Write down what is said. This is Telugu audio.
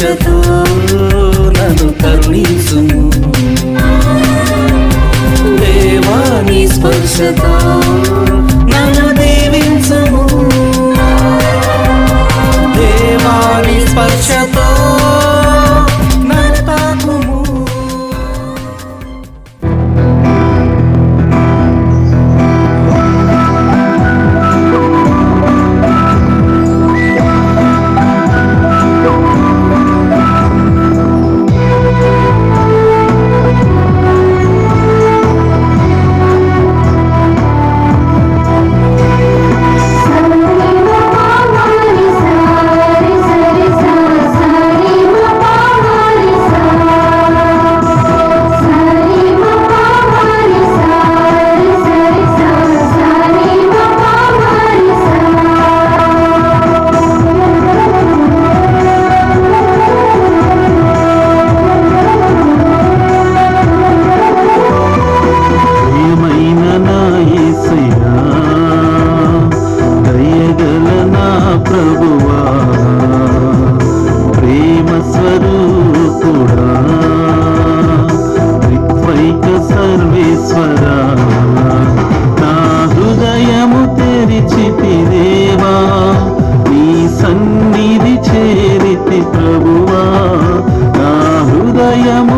ద్వేషతో నన్ను కరుణించుము. దేవాని స్పర్శతో ప్రభువా ప్రేమ స్వరూపుడా? త్రిత్వైక సర్వేశ్వరా? నా హృదయము తెరిచితి దేవా నీ సన్నిధి చేరితి ప్రభువా? నా హృదయము